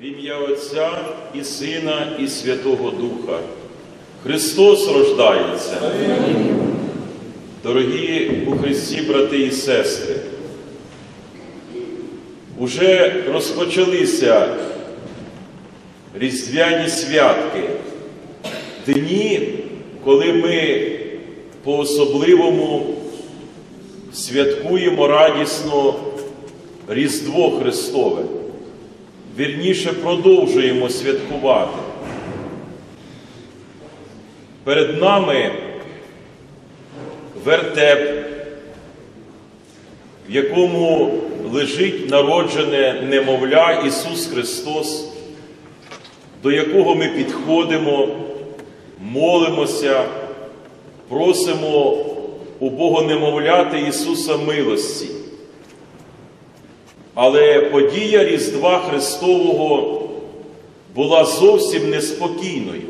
В ім'я Отця і Сина, і Святого Духа. Христос рождається. Дорогі у Христі, брати і сестри, уже розпочалися різдвяні святки, дні, коли ми по-особливому святкуємо радісно Різдво Христове. Вірніше продовжуємо святкувати. Перед нами вертеп, в якому лежить народжене немовля Ісус Христос, до якого ми підходимо, молимося, просимо у Бога немовляти Ісуса милості. Але подія Різдва Христового була зовсім неспокійною.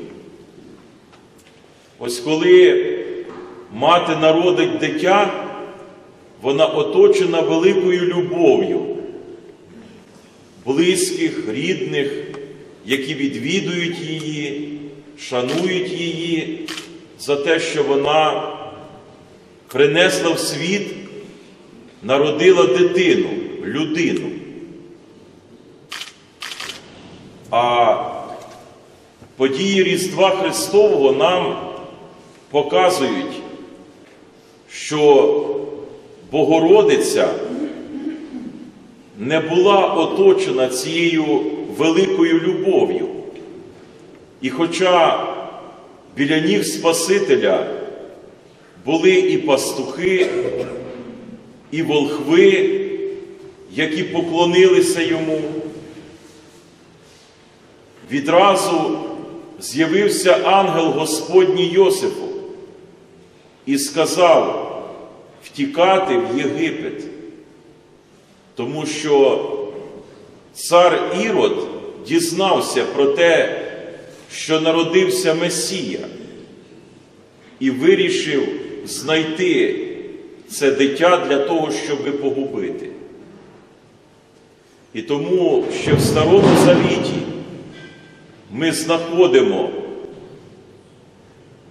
Ось коли мати народить дитя, вона оточена великою любов'ю близьких, рідних, які відвідують її, шанують її за те, що вона принесла в світ, народила дитину, людину. А події Різдва Христового нам показують, що Богородиця не була оточена цією великою любов'ю. І хоча біля ніг Спасителя були і пастухи, і волхви, які поклонилися йому, відразу з'явився ангел Господній Йосифу і сказав втікати в Єгипет, тому що цар Ірод дізнався про те, що народився Месія, і вирішив знайти це дитя для того, щоб погубити. І тому ще в Старому Завіті ми знаходимо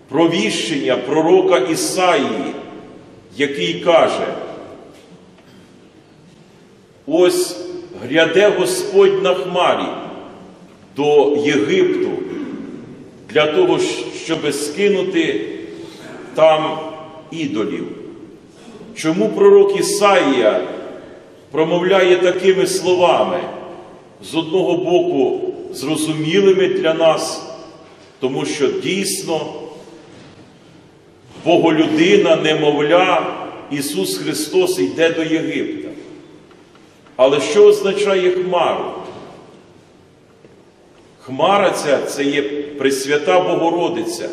провіщення пророка Ісаїї, який каже, ось гряде Господь на хмарі до Єгипту для того, щоб скинути там ідолів. Чому пророк Ісаїя промовляє такими словами, з одного боку, зрозумілими для нас, тому що дійсно Боголюдина, немовля, Ісус Христос йде до Єгипта. Але що означає хмару? Хмара ця це є Пресвята Богородиця,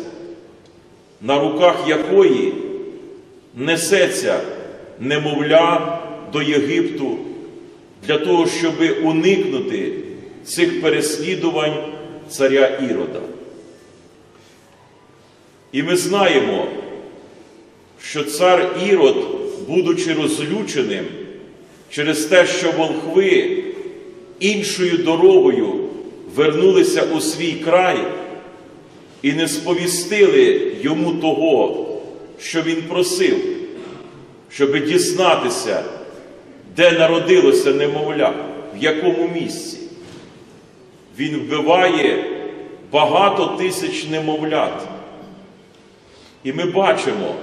на руках якої несеться немовля до Єгипту для того, щоб уникнути цих переслідувань царя Ірода. І ми знаємо, що цар Ірод, будучи розлюченим через те, що волхви іншою дорогою вернулися у свій край і не сповістили йому того, що він просив, щоб дізнатися, де народилося немовля, в якому місці. Він вбиває багато тисяч немовлят. І ми бачимо,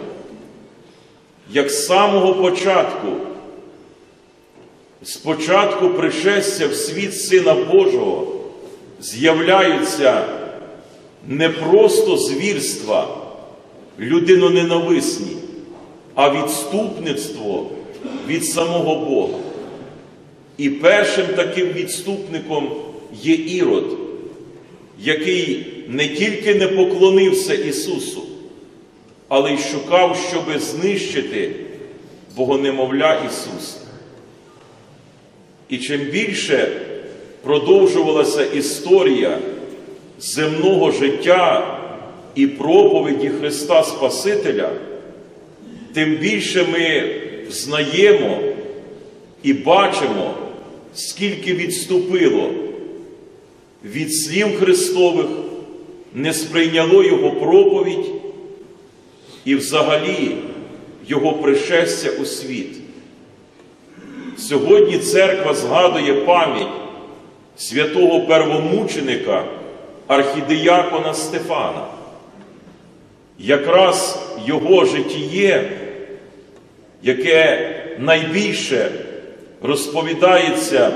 як з самого початку, з початку пришестя в світ Сина Божого з'являються не просто звірства людиноненависні, а відступництво від самого Бога. І першим таким відступником є Ірод, який не тільки не поклонився Ісусу, але й шукав, щоб знищити Богонемовля Ісуса. І чим більше продовжувалася історія земного життя і проповіді Христа Спасителя, тим більше ми знаємо і бачимо, скільки відступило від слів Христових, не сприйняло Його проповідь і взагалі Його пришестя у світ. Сьогодні церква згадує пам'ять святого первомученика архідеякона Стефана. Якраз його житіє, яке найбільше розповідається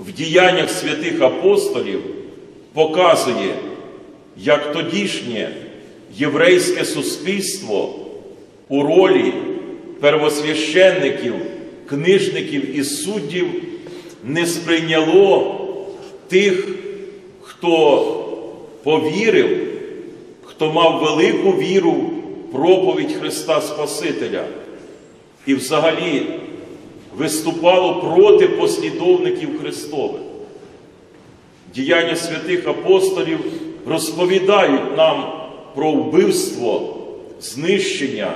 в діяннях святих апостолів, показує, як тодішнє єврейське суспільство у ролі первосвященників, книжників і суддів не сприйняло тих, хто повірив, хто мав велику віру в проповідь Христа Спасителя і взагалі виступало проти послідовників Христових. Діяння святих апостолів розповідають нам про вбивство, знищення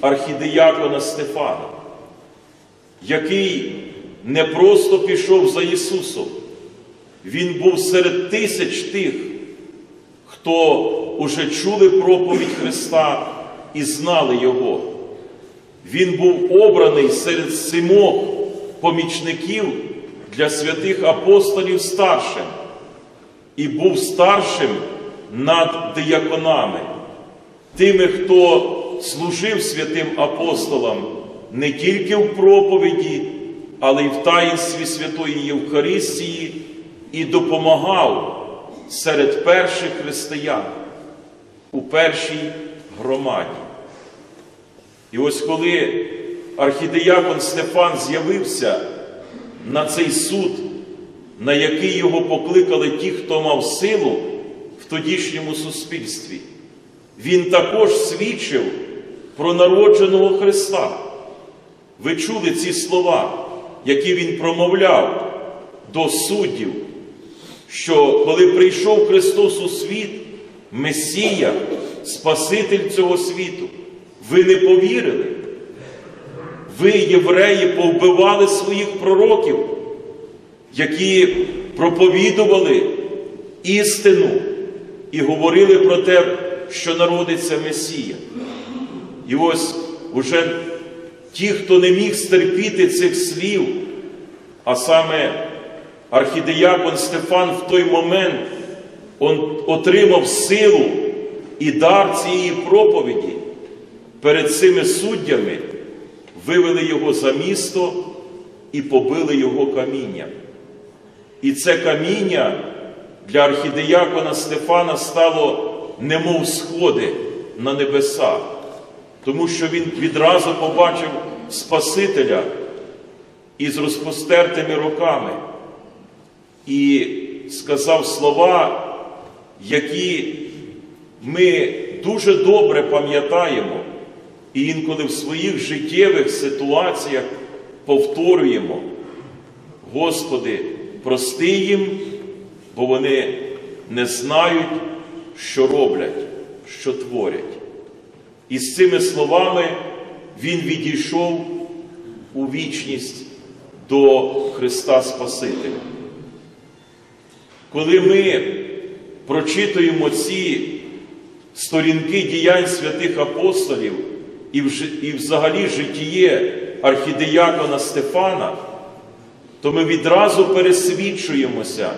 архідеякона Стефана, який не просто пішов за Ісусом, Він був серед тисяч тих, хто уже чули проповідь Христа і знали Його. Він був обраний серед сімох помічників для святих апостолів старшим і був старшим над дияконами, тими, хто служив святим апостолам не тільки в проповіді, але й в таїнстві Святої Євхаристії і допомагав серед перших християн у першій громаді. І ось коли архідеякон Стефан з'явився на цей суд, на який його покликали ті, хто мав силу в тодішньому суспільстві, він також свідчив про народженого Христа. Ви чули ці слова, які він промовляв до суддів, що коли прийшов Христос у світ, Месія, Спаситель цього світу, ви не повірили. Ви, євреї, повбивали своїх пророків, які проповідували істину і говорили про те, що народиться Месія. І ось уже ті, хто не міг стерпіти цих слів, а саме архідеякон Стефан в той момент отримав силу і дар цієї проповіді перед цими суддями, вивели його за місто і побили його камінням. І це каміння для архідеякона Стефана стало немов сходи на небеса, тому що він відразу побачив Спасителя із розпостертими руками і сказав слова, які ми дуже добре пам'ятаємо і інколи в своїх життєвих ситуаціях повторюємо. Господи, прости їм, бо вони не знають, що роблять, що творять. І з цими словами він відійшов у вічність до Христа Спасителя. Коли ми прочитуємо ці сторінки діянь святих апостолів і, і взагалі житіє архідеякона Стефана, то ми відразу пересвідчуємося,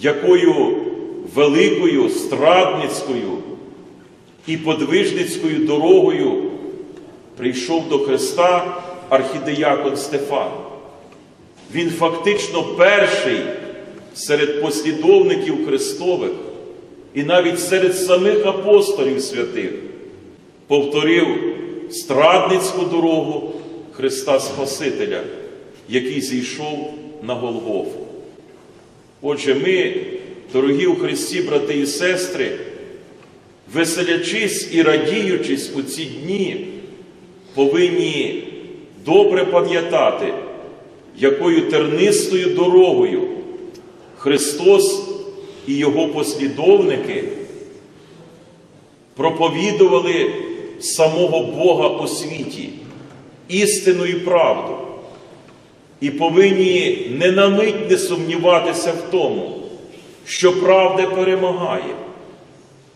якою великою страдницькою і подвижницькою дорогою прийшов до Христа архідеякон Стефан. Він фактично перший серед послідовників Христових і навіть серед самих апостолів святих повторив страдницьку дорогу Христа Спасителя, який зійшов на Голгофу. Отже, ми, дорогі у Христі, брати і сестри, веселячись і радіючись у ці дні, повинні добре пам'ятати, якою тернистою дорогою Христос і Його послідовники проповідували самого Бога у світі, істину і правду, і повинні не на мить не сумніватися в тому, що правда перемагає.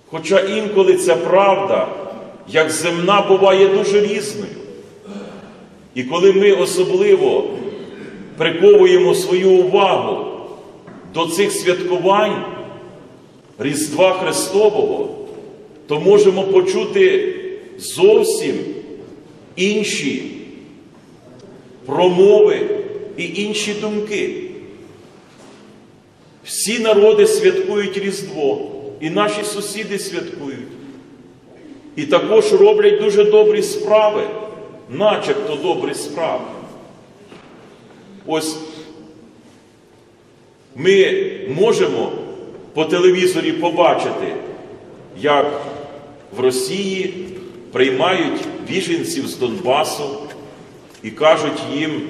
Хоча інколи ця правда, як земна, буває дуже різною. І коли ми особливо приковуємо свою увагу до цих святкувань Різдва Христового, то можемо почути зовсім інші промови і інші думки. Всі народи святкують Різдво, і наші сусіди святкують. І також роблять дуже добрі справи, начебто добрі справи. Ось ми можемо по телевізорі побачити, як в Росії приймають біженців з Донбасу і кажуть їм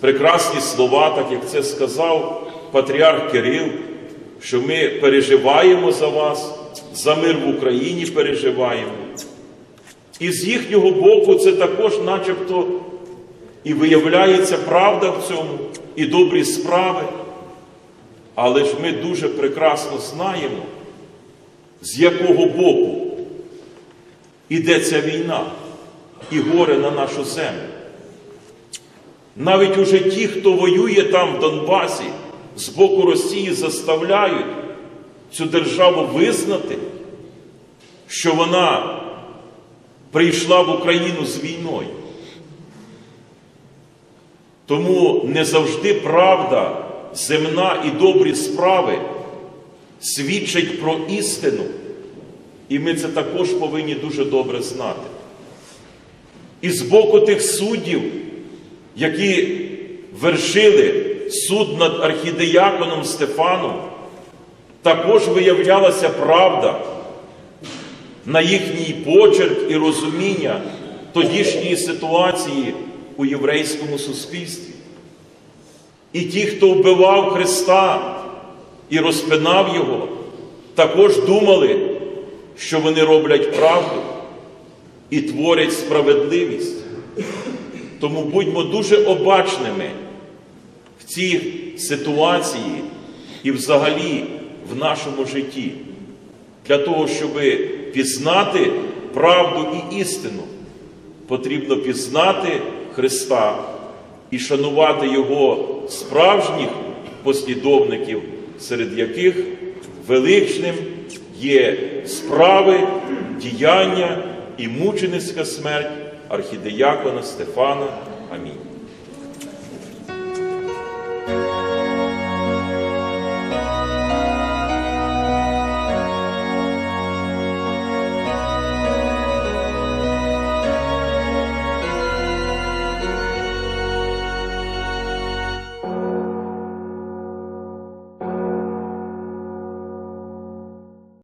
прекрасні слова, так як це сказав патріарх Кирил, що ми переживаємо за вас, за мир в Україні переживаємо. І з їхнього боку це також, начебто, і виявляється правда в цьому, і добрі справи. Але ж ми дуже прекрасно знаємо, з якого боку іде ця війна і горе на нашу землю. Навіть уже ті, хто воює там в Донбасі, з боку Росії заставляють цю державу визнати, що вона прийшла в Україну з війною. Тому не завжди правда, земна і добрі справи свідчать про істину, і ми це також повинні дуже добре знати. І з боку тих суддів, які вершили суд над архідеяконом Стефаном, також виявлялася правда на їхній почерк і розуміння тодішньої ситуації у єврейському суспільстві. І ті, хто вбивав Христа і розпинав Його, також думали, що вони роблять правду і творять справедливість. Тому будьмо дуже обачними в цій ситуації і взагалі в нашому житті, для того, щоб пізнати правду і істину, потрібно пізнати Христа і шанувати Його справжніх послідовників, серед яких величним є справи, діяння і мученицька смерть архідеякона Стефана. Амінь.